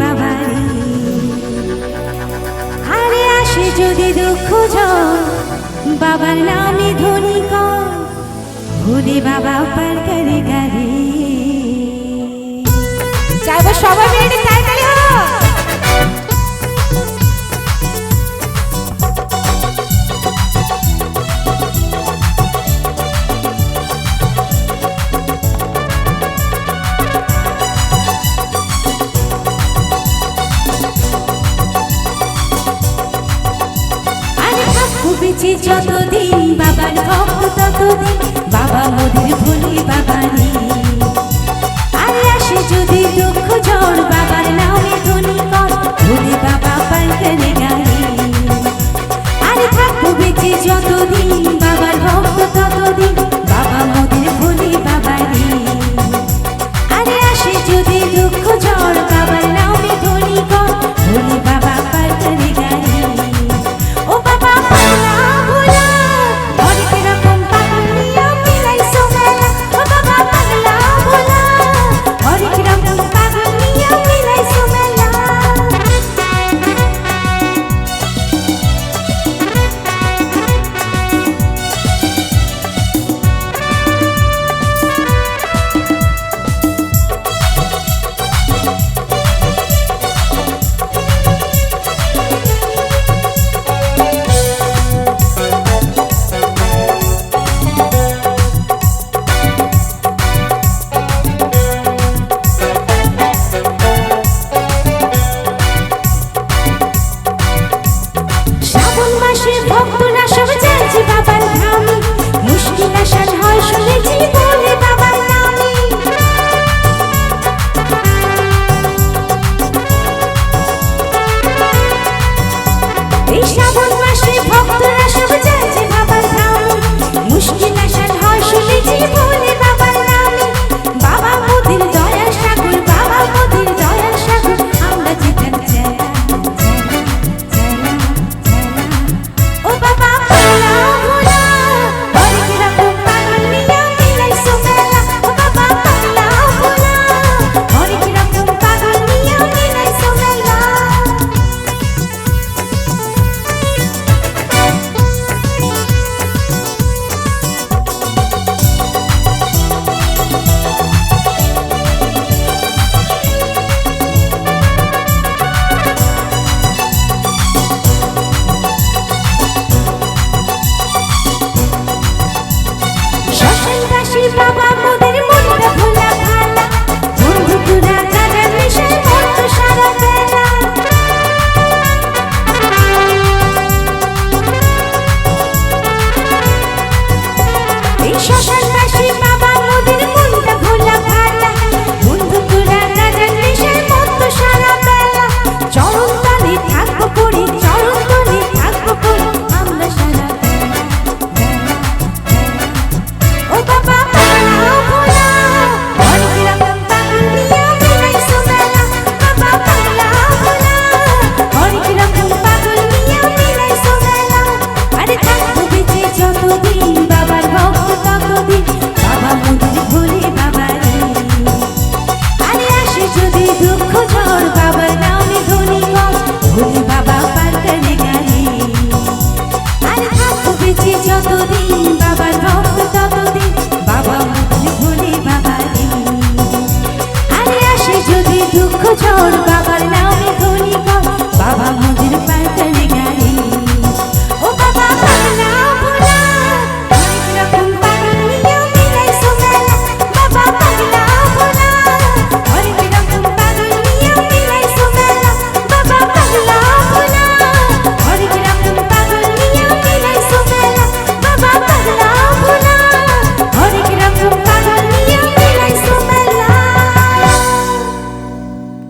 বাবার হারে আসে যদি দুঃখ বাবার নামে ধনী কর ভুলে বাবা পার করে গাড়ি। চাইব সবাই বেঁচে যতদিন বাবার ভক্ত ততদিন। বাবা মোদের ভুলি বাবা নেই। আর আসে যদি দুঃখ ঝড় আসলে জীবন বাবা মোদের ঝড়